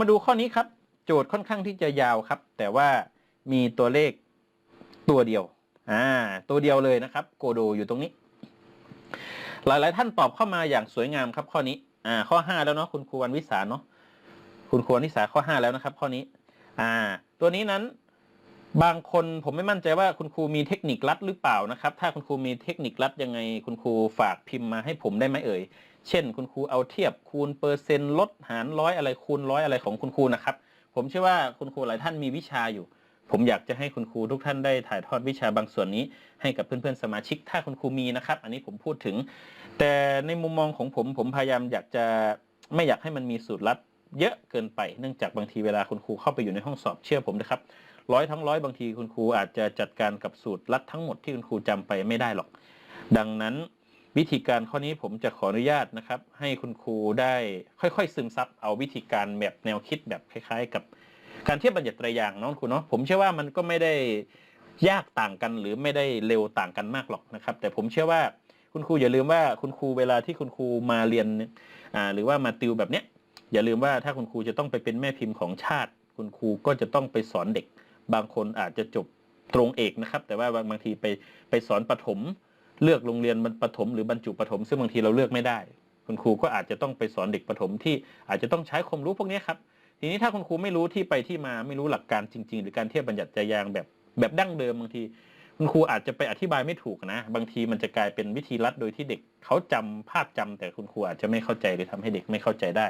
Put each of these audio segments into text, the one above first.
มาดูข้อนี้ครับ โจทย์ค่อนข้างที่จะยาวครับ แต่ว่ามีตัวเลขตัวเดียวอ่าตัวเดียวเลยนะครับ โกโดอยู่ตรงนี้ หลายๆ ท่านตอบเข้ามาอย่างสวยงามครับข้อนี้อ่าข้อห้าแล้วเนาะคุณครูวันวิสาเนาะคุณครูวันวิสาข้อห้าแล้วนะครับ ข้อนี้อ่าตัวนี้นั้นบางคนผมไม่มั่นใจว่าคุณครูมีเทคนิคลัดหรือเปล่านะครับ ถ้าคุณครูมีเทคนิคลัดยังไงคุณครูฝากพิมพ์มาให้ผมได้ไหมเอ่ย เช่น คุณครูเอาเทียบคูณเปอร์เซ็นต์ลดหารร้อยอะไรคูณร้อยอะไรของคุณครูนะครับ ผมเชื่อว่าคุณครูหลายท่านมีวิชาอยู่ ผมอยากจะให้คุณครูทุกท่านได้ถ่ายทอดวิชาบางส่วนนี้ ให้กับเพื่อนๆสมาชิกถ้าคุณครูมีนะครับ อันนี้ผมพูดถึง แต่ในมุมมองของผมผมพยายามอยากจะไม่อยากให้มันมีสูตรลัดเยอะเกินไป เนื่องจากบางทีเวลาคุณครูเข้าไปอยู่ในห้องสอบเชื่อผมนะครับร้อยทั้งร้อยบางทีคุณครูอาจจะจัดการกับสูตรลัดทั้งหมดที่คุณครูจำไปไม่ได้หรอก ดังนั้น วิธีการข้อนี้ผมจะขออนุญาตนะครับ ให้คุณครูได้ค่อยๆ ซึมซับเอาวิธีการแบบแนวคิดแบบคล้าย ๆ กับการเทียบบัญญัติไตรอย่างเน้องครูเนาะผมเชื่อว่ามันก็ไม่ได้ยากต่างกันหรือไม่ได้เร็วต่างกันมากหรอกนะครับ แต่ผมเชื่อว่าคุณครูอย่าลืมว่าคุณครูเวลาที่คุณครูมาเรียนอ่าหรือว่ามาติวแบบเนี้ยอย่าลืมว่าถ้าคุณครูจะต้องไปเป็นแม่พิมพ์ของชาติ คุณครูก็จะต้องไปสอนเด็ก บางคนอาจจะจบตรงเอกนะครับ แต่ว่าบางทีไปไปสอนประถม เลือกโรงเรียนประถมหรือบรรจุประถม ซึ่งบางทีเราเลือกไม่ได้ คุณครูก็อาจจะต้องไปสอนเด็กประถมที่อาจจะต้องใช้ความรู้พวกนี้ครับทีนี้ถ้าคุณครูไม่รู้ที่ไปที่มาไม่รู้หลักการจริง ๆ หรือการเทียบบัญญัติใจยางแบบแบบดั้งเดิมบางที คุณครูอาจจะไปอธิบายไม่ถูกนะ บางทีมันจะกลายเป็นวิธีลัดโดยที่เด็กเขาจำภาพจำแต่คุณครูอาจจะไม่เข้าใจหรือทำให้เด็กไม่เข้าใจได้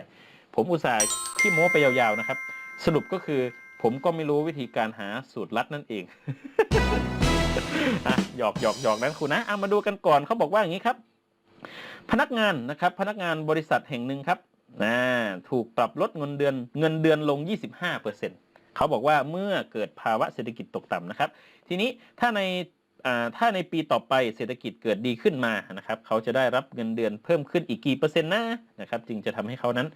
ผมอุตส่าห์ที่โม้ไปยาวๆนะครับ สรุปก็คือ ผมก็ไม่รู้วิธีการหาสูตรลัดนั่นเอง อะหยอกหยอกหยอกนั้นครูนะเอามาดูกันก่อนเขาบอกว่าอย่างนี้ครับ พนักงานนะครับ พนักงานบริษัทแห่งหนึ่งครับนะถูกปรับลดเงินเดือนเงินเดือนลง 25เปอร์เซ็นเขาบอกว่าเมื่อเกิดภาวะเศรษฐกิจตกต่ำนะครับ ทีนี้ถ้าในถ้าในปีต่อไปเศรษฐกิจเกิดดีขึ้นมานะครับ เขาจะได้รับเงินเดือนเพิ่มขึ้นอีกกี่เปอร์เซ็นต์นะนะครับ จึงจะทำให้เขานั้น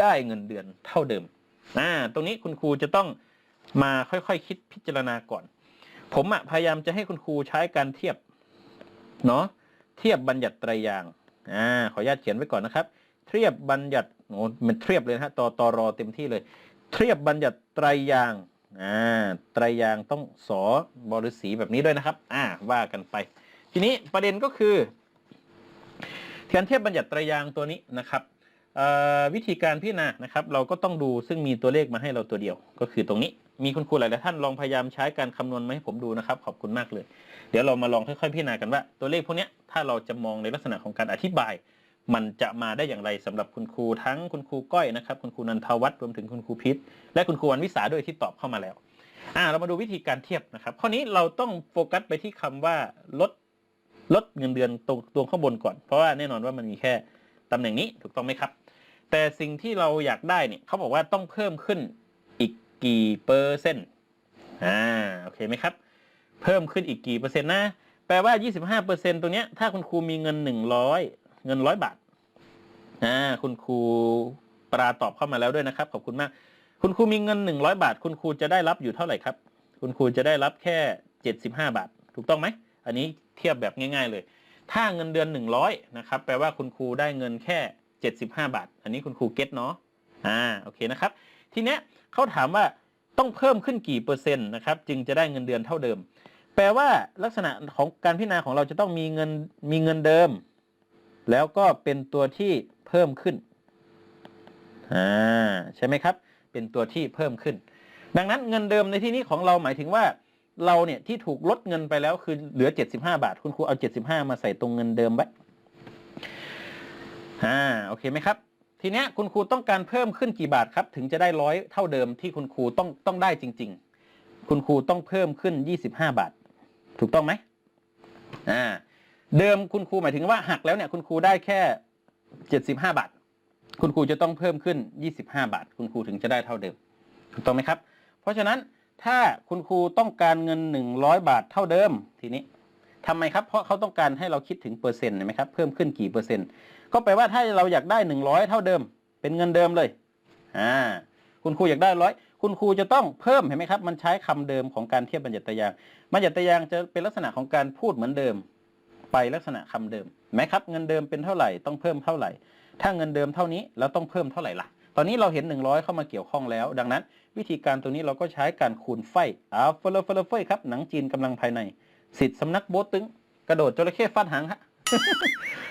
ได้เงินเดือนเท่าเดิมตรงนี้คุณครูจะต้องมาค่อยๆคคิดพิจารณาก่อน ผมอะพยายามจะให้คุณครูใช้การเทียบเนาะเทียบบัญญัติไตรยางอ่าขออนุญาตเขียนไว้ก่อนนะครับ เทียบบัญญัติโอ้มันเทียบเลยนะฮะตอตอรอเต็มที่เลย เทียบบัญญัติไตรยางอ่าไตรยางต้องสอบริสีแบบนี้ด้วยนะครับ อ่าว่ากันไป ทีนี้ประเด็นก็คือการเทียบบัญญัติไตรยางตัวนี้นะครับวิธีการพิจารณานะครับ เราก็ต้องดูซึ่งมีตัวเลขมาให้เราตัวเดียวก็คือตรงนี้ มีคุณครูหลายท่านลองพยายามใช้การคำนวณมาให้ผมดูนะครับ ขอบคุณมากเลย เดี๋ยวเรามาลองค่อยๆพิจารณากันว่า ตัวเลขพวกนี้ถ้าเราจะมองในลักษณะของการอธิบาย มันจะมาได้อย่างไรสำหรับคุณครูทั้งคุณครูก้อยนะครับ คุณครูนันทวัฒน์รวมถึงคุณครูพิษและคุณครูวันวิสาด้วยที่ตอบเข้ามาแล้วอ่าเรามาดูวิธีการเทียบนะครับข้อนี้เราต้องโฟกัสไปที่คำว่าลดลดเงินเดือนตรงตัวข้างบนก่อน เพราะว่าแน่นอนว่ามันมีแค่ตำแหน่งนี้ถูกต้องไหมครับ แต่สิ่งที่เราอยากได้เนี่ยเขาบอกว่าต้องเพิ่มขึ้น กี่เปอร์เซ็นต์อ่าโอเคไหมครับ เพิ่มขึ้นอีกกี่เปอร์เซ็นต์นะ แปลว่า 25เปอร์เซ็นต์ตรงเนี้ยถ้าคุณครูมีเงิน 100 เงิน 100 บาทอ่าคุณครูปราตอบเข้ามาแล้วด้วยนะครับ ขอบคุณมาก คุณครูมีเงิน 100 บาท คุณครูจะได้รับอยู่เท่าไหร่ครับ คุณครูจะได้รับแค่ 75 บาท ถูกต้องไหม อันนี้เทียบแบบง่าย ๆ เลย ถ้าเงินเดือน 100นะครับ แปลว่าคุณครูได้เงินแค่ 75 บาท อันนี้คุณครูเก็ตเนาะ อ่า โอเคนะครับ ทีเนี้ยเขาถามว่าต้องเพิ่มขึ้นกี่เปอร์เซ็นต์นะครับจึงจะได้เงินเดือนเท่าเดิม แปลว่าลักษณะของการพิจารณาของเราจะต้องมีเงินมีเงินเดิม แล้วก็เป็นตัวที่เพิ่มขึ้นอ่าใช่ไหมครับ เป็นตัวที่เพิ่มขึ้น ดังนั้นเงินเดิมในที่นี้ของเราหมายถึงว่าเราเนี่ยที่ถูกลดเงินไปแล้วคือเหลือ 75 บาท คุณครูเอา 75 มาใส่ตรงเงินเดิมไว้อ่าโอเคไหมครับ ทีเนี้ยคุณครูต้องการเพิ่มขึ้นกี่บาทครับ ถึงจะได้ร้อยเท่าเดิมที่คุณครูต้องต้องได้จริง ๆ คุณครูต้องเพิ่มขึ้น 25 บาท ถูกต้องไหมอ่าเดิมคุณครูหมายถึงว่าหักแล้วเนี่ยคุณครูได้แค่ 75 บาท คุณครูจะต้องเพิ่มขึ้น 25 บาท คุณครูถึงจะได้เท่าเดิม ถูกต้องไหมครับ เพราะฉะนั้นถ้าคุณครูต้องการเงิน 100 บาทเท่าเดิมทีนี้ทำไมครับ เพราะเขาต้องการให้เราคิดถึงเปอร์เซ็นต์เห็นไหมครับ เพิ่มขึ้นกี่เปอร์เซ็นต์ ก็แปลว่าถ้าเราอยากได้ 100 เท่าเดิม เป็นเงินเดิมเลยอ่าคุณครูอยากได้ร้อยคุณครูจะต้องเพิ่มเห็นไหมครับ มันใช้คำเดิมของการเทียบบัญญัติยางบัญญัติยางจะเป็นลักษณะของการพูดเหมือนเดิม ไปลักษณะคำเดิมไหมครับเงินเดิมเป็นเท่าไหร่ต้องเพิ่มเท่าไหร่ ถ้าเงินเดิมเท่านี้เราต้องเพิ่มเท่าไหร่ล่ะ ตอนนี้เราเห็น 100 เข้ามาเกี่ยวข้องแล้ว ดังนั้น วิธีการตัวนี้เราก็ใช้การคูณไฟอ่าเฟลเฟลเฟยครับหนังจีนกำลังภายในสิทธิ์สำนักโบทตึง กระโดดจระเข้ฟาดหางฮะ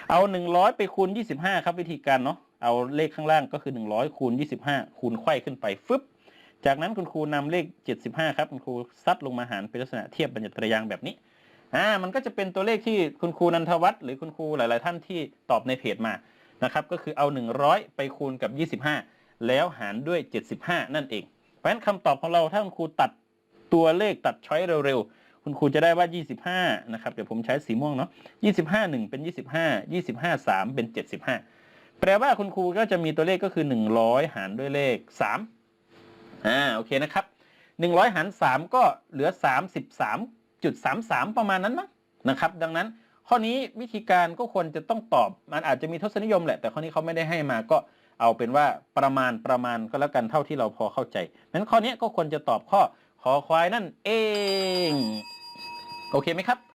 เอา100ไปคูณ25ครับวิธีการเนาะเอาเลขข้างล่างก็คือ100คูณ25คูณไขว้ขึ้นไปฟึบจากนั้นคุณครูนำเลข75ครับคุณครูซัดลงมาหารเป็นลักษณะเทียบบรรยัตรยางแบบนี้อ่ามันก็จะเป็นตัวเลขที่คุณครูนันทวัฒน์หรือคุณครูหลาย ๆ ท่านที่ตอบในเพจมานะครับก็คือเอา 100 ไปคูณกับ 25 แล้วหารด้วย 75 นั่นเอง เพราะฉะนั้นคำตอบของเราถ้าคุณครูตัดตัวเลขตัดช้อยเร็ว ๆ คุณครูจะได้ว่า 25 นะครับ เดี๋ยวผมใช้สีม่วงเนาะ25 1 เป็น 25 25 3 เป็น 75 แปลว่าคุณครูก็จะมีตัวเลขก็คือ 100 หารด้วยเลข 3 อ่า โอเคนะครับ 100 หาร 3 ก็เหลือ 33.33 ประมาณนั้นมั้งนะครับ ดังนั้นข้อนี้วิธีการก็ควรจะต้องตอบ มันอาจจะมีทศนิยมแหละ แต่ข้อนี้เขาไม่ได้ให้มาก็เอาเป็นว่าประมาณประมาณก็แล้วกันเท่าที่เราพอเข้าใจนั้นข้อนี้ก็ควรจะตอบข้อ ขอควายนั่นเอง โอเคไหมครับ